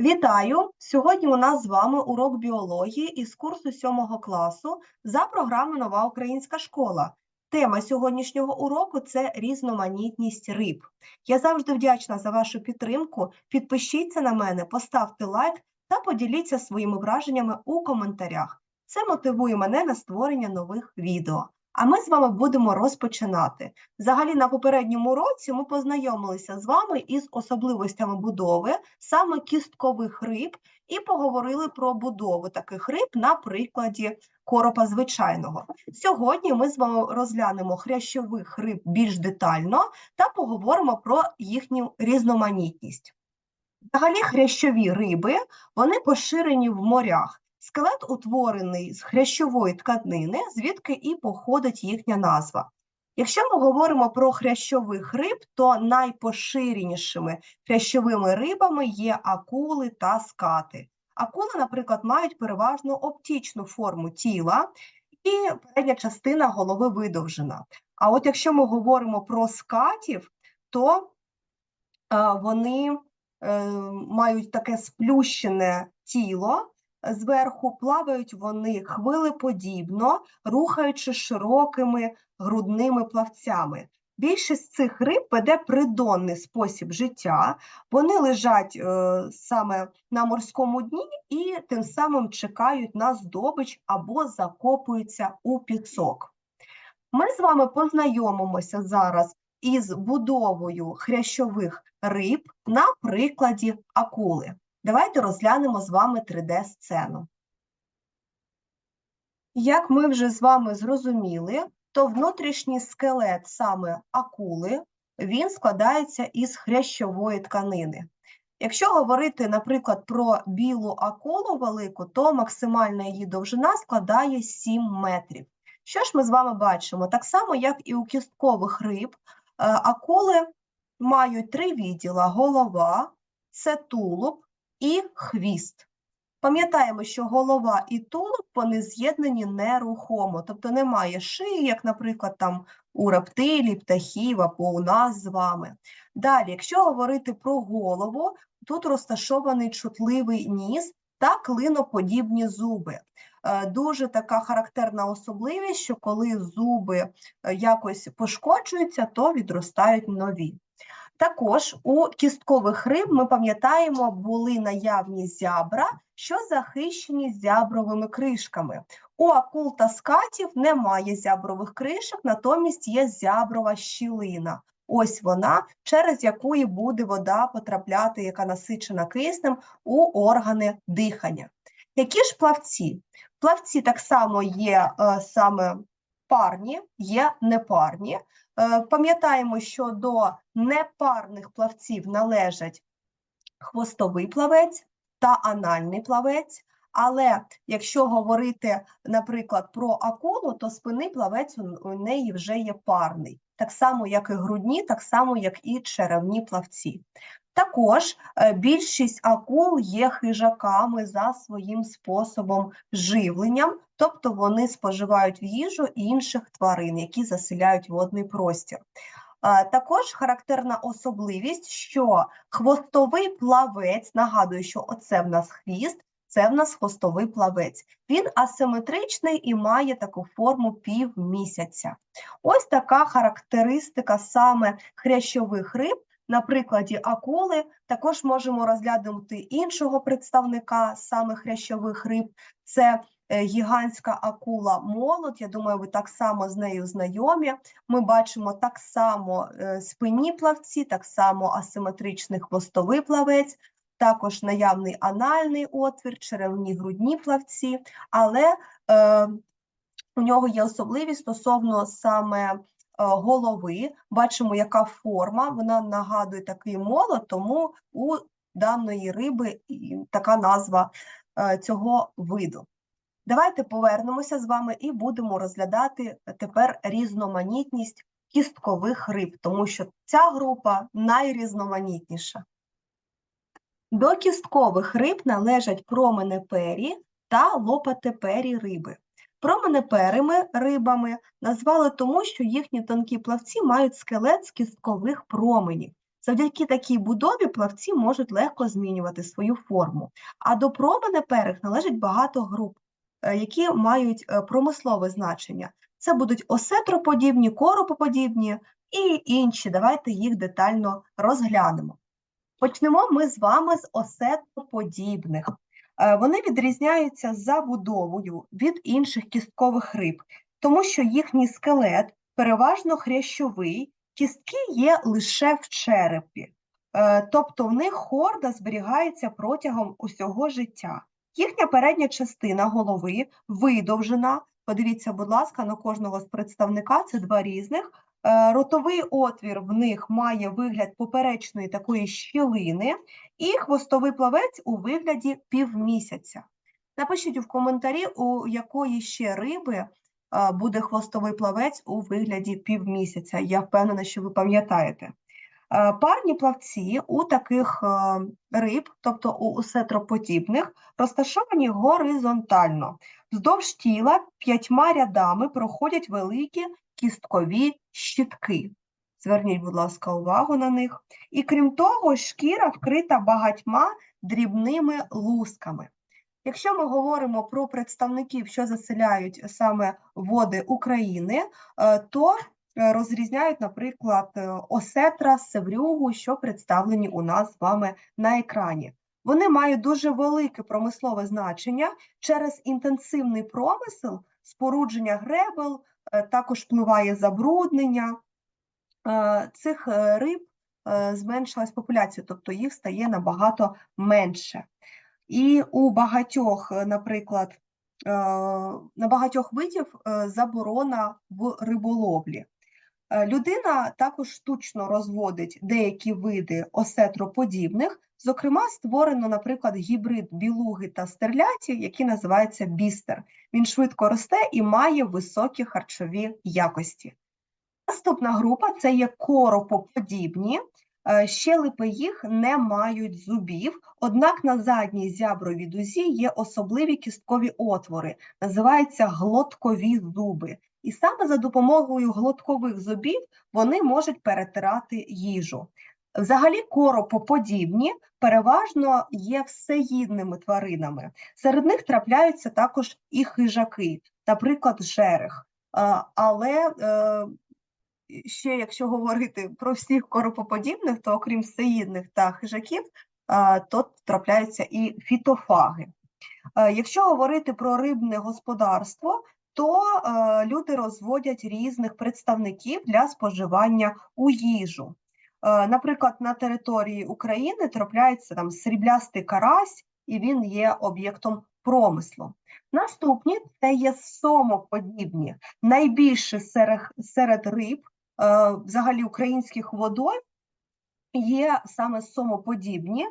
Вітаю! Сьогодні у нас з вами урок біології із курсу 7 класу за програмою Нова Українська школа. Тема сьогоднішнього уроку це різноманітність риб. Я завжди вдячна за вашу підтримку. Підпишіться на мене, поставте лайк та поділіться своїми враженнями у коментарях. Це мотивує мене на створення нових відео. А ми з вами будемо розпочинати. Взагалі, на попередньому уроці ми познайомилися з вами із особливостями будови, саме кісткових риб, і поговорили про будову таких риб на прикладі коропа звичайного. Сьогодні ми з вами розглянемо хрящових риб більш детально та поговоримо про їхню різноманітність. Взагалі, хрящові риби вони поширені в морях. Скелет утворений з хрящової тканини, звідки і походить їхня назва. Якщо ми говоримо про хрящових риб, то найпоширенішими хрящовими рибами є акули та скати. Акули, наприклад, мають переважно оптичну форму тіла, і передня частина голови видовжена. А от якщо ми говоримо про скатів, то е, вони е, мають таке сплющене тіло. Зверху плавають вони хвилеподібно, рухаючи широкими грудними плавцями. Більшість цих риб веде придонний спосіб життя, вони лежать е, саме на морському дні і тим самим чекають на здобич або закопуються у пісок. Ми з вами познайомимося зараз із будовою хрящових риб на прикладі акули. Давайте розглянемо з вами 3D-сцену. Як ми вже з вами зрозуміли, то внутрішній скелет саме акули, він складається із хрящової тканини. Якщо говорити, наприклад, про білу акулу велику, то максимальна її довжина складає 7 метрів. Що ж ми з вами бачимо? Так само, як і у кісткових риб, е, акули мають три відділа: голова, це тулуб і хвіст. Пам'ятаємо, що голова і тулуб вони з'єднані нерухомо, тобто немає шиї, як, наприклад, там у рептилій, птахів або у нас з вами. Далі, якщо говорити про голову, тут розташований чутливий ніс та клиноподібні зуби. Е, дуже така характерна особливість, що коли зуби е, якось пошкоджуються, то відростають нові. Також у кісткових риб ми пам'ятаємо, були наявні зябра, що захищені зябровими кришками. У акул та скатів немає зябрових кришок, натомість є зяброва щілина. Ось вона, через якої буде вода потрапляти, яка насичена киснем у органи дихання. Які ж плавці? Плавці так само є е, саме парні, є непарні. Е, пам'ятаємо, що до непарних плавців належать хвостовий плавець та анальний плавець. Але якщо говорити, наприклад, про акулу, то спинний плавець у неї вже є парний, так само, як і грудні, так само, як і черевні плавці. Також е, більшість акул є хижаками за своїм способом живленням, тобто вони споживають в їжу інших тварин, які заселяють водний простір. Е, також характерна особливість, що хвостовий плавець, нагадую, що оце в нас хвіст, це в нас хвостовий плавець. Він асиметричний і має таку форму півмісяця. Ось така характеристика саме хрящових риб. На прикладі акули також можемо розглянути іншого представника саме хрящових риб. Це е, гігантська акула молот. Я думаю, ви так само з нею знайомі. Ми бачимо так само е, спинні плавці, так само асиметричний хвостовий плавець, також наявний анальний отвір, черевні грудні плавці, але е, у нього є особливість стосовно саме голови. Бачимо, яка форма, вона нагадує такий молот, тому у даної риби така назва е, цього виду. Давайте повернемося з вами і будемо розглядати тепер різноманітність кісткових риб, тому що ця група найрізноманітніша. До кісткових риб належать променепері та лопатепері риби. Променеперими рибами назвали тому, що їхні тонкі плавці мають скелет з кісткових променів. Завдяки такій будові плавці можуть легко змінювати свою форму. А до пробанеперих належить багато груп, е, які мають е, промислове значення. Це будуть осетроподібні, коропоподібні і інші. Давайте їх детально розглянемо. Почнемо ми з вами з осетроподібних. Е, Вони відрізняються забудовою від інших кісткових риб, тому що їхній скелет переважно хрящовий, кістки є лише в черепі, Е, тобто в них хорда зберігається протягом усього життя. Їхня передня частина голови видовжена. Подивіться, будь ласка, на кожного з представника це два різних. Е, Ротовий отвір в них має вигляд поперечної такої щілини, і хвостовий плавець у вигляді півмісяця. Напишіть в коментарі, у якої ще риби е, буде хвостовий плавець у вигляді півмісяця. Я впевнена, що ви пам'ятаєте. Е, Парні плавці у таких риб, тобто у усетроподібних, розташовані горизонтально. Вздовж тіла п'ятьма рядами проходять великі кісткові щітки. Зверніть, будь ласка, увагу на них. І крім того, шкіра вкрита багатьма дрібними лусками. Якщо ми говоримо про представників, що заселяють саме води України, е, то е, розрізняють, наприклад, е, осетра, севрюгу, що представлені у нас з вами на екрані. Вони мають дуже велике промислове значення через інтенсивний промисел, спорудження гребел, також впливає забруднення. Е, Цих е, риб е, зменшилась популяція, тобто їх стає набагато менше. І у багатьох, е, наприклад, е, на багатьох видів е, заборона в риболовлі. Е, Людина також штучно розводить деякі види осетроподібних, зокрема, створено, наприклад, гібрид білуги та стерляті, який називається бістер. Він швидко росте і має високі харчові якості. Наступна група це є коропоподібні. Е, Щелепи їх не мають зубів, однак на задній зябровій дузі є особливі кісткові отвори, називаються глоткові зуби. І саме за допомогою глоткових зубів вони можуть перетирати їжу. Взагалі, коропоподібні переважно є всеїдними тваринами. Серед них трапляються також і хижаки, наприклад, жерех. Але е, ще якщо говорити про всіх коропоподібних, то окрім всеїдних та хижаків, то трапляються і фітофаги. Е, Якщо говорити про рибне господарство, то е, люди розводять різних представників для споживання у їжу. Е, Наприклад, на території України трапляється там сріблястий карась, і він є об'єктом промислу. Наступні це є сомоподібні, найбільше серед, серед риб, е, взагалі українських водойм, є саме сомоподібні. Е,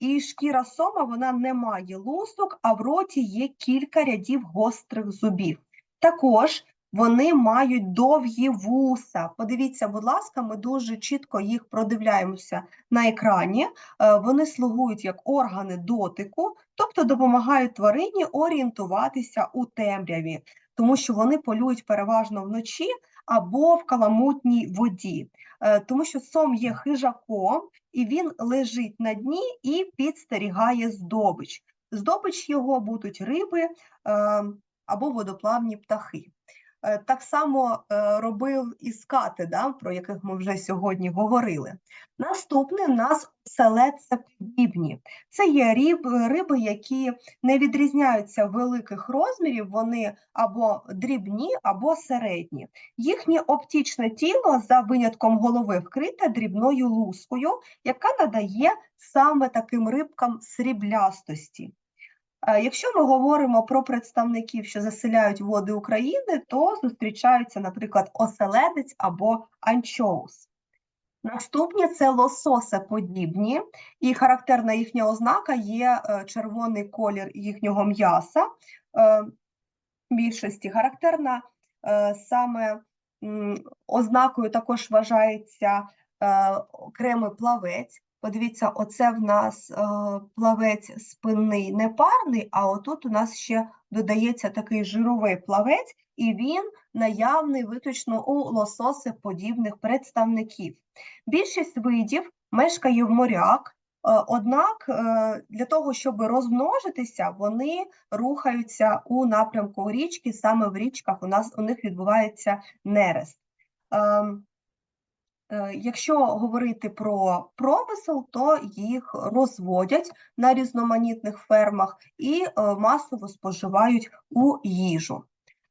і шкіра сома вона не має лусок, а в роті є кілька рядів гострих зубів. Також вони мають довгі вуса. Подивіться, будь ласка, ми дуже чітко їх продивляємося на екрані. Е, Вони слугують як органи дотику, тобто допомагають тварині орієнтуватися у темряві, тому що вони полюють переважно вночі або в каламутній воді, Е, тому що сом є хижаком, і він лежить на дні і підстерігає здобич. Здобич його будуть риби е, або водоплавні птахи. Е, Так само е, робив і скати, да, про яких ми вже сьогодні говорили. Наступний в нас селецеподібні. Це є риб, риби, які не відрізняються великих розмірів, вони або дрібні, або середні. Їхнє оптичне тіло за винятком голови вкрите дрібною лускою, яка надає саме таким рибкам сріблястості. Е, Якщо ми говоримо про представників, що заселяють води України, то зустрічаються, наприклад, оселедець або анчоус. Наступні це лососеподібні, і характерна їхня ознака є е, червоний колір їхнього м'яса. Е, Більшості характерна саме ознакою також вважається окремий плавець. Подивіться, оце в нас е, плавець спинний непарний, а отут у нас ще додається такий жировий плавець, і він наявний виключно у лососеподібних представників. Більшість видів мешкає в морях, е, однак е, для того, щоб розмножитися, вони рухаються у напрямку річки. Саме в річках у нас у них відбувається нерест. Е, Якщо говорити про промисел, то їх розводять на різноманітних фермах і е, масово споживають у їжу.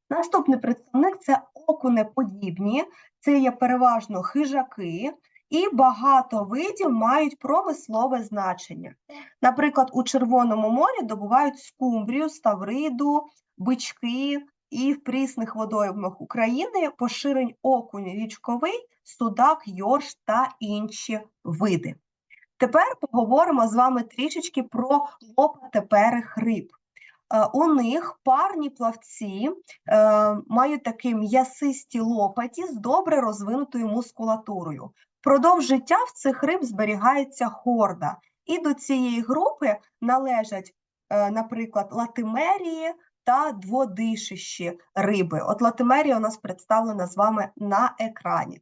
Наступний представник це окунеподібні, це є переважно хижаки, і багато видів мають промислове значення. Наприклад, у Червоному морі добувають скумбрію, ставриду, бички, і в прісних водоймах України поширень окунь річковий, судак, йорш та інші види. Тепер поговоримо з вами трішечки про лопатеперих риб. Е, У них парні плавці е, мають такі м'ясисті лопаті з добре розвинутою мускулатурою. Впродовж життя в цих риб зберігається хорда, і до цієї групи належать, е, наприклад, латимерії та дводишищі риби. От латимерія у нас представлена з вами на екрані.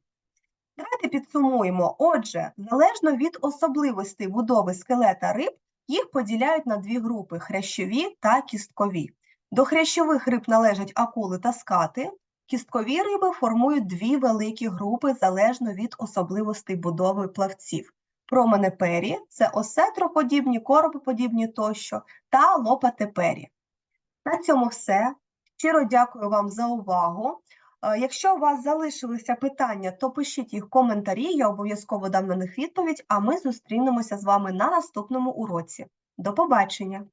Давайте підсумуємо. Отже, залежно від особливостей будови скелета риб, їх поділяють на дві групи хрящові та кісткові. До хрящових риб належать акули та скати. Кісткові риби формують дві великі групи залежно від особливостей будови плавців. Променепері це осетроподібні, коропоподібні тощо, та лопатепері. На цьому все. Щиро дякую вам за увагу. Е, Якщо у вас залишилися питання, то пишіть їх в коментарі, я обов'язково дам на них відповідь, а ми зустрінемося з вами на наступному уроці. До побачення!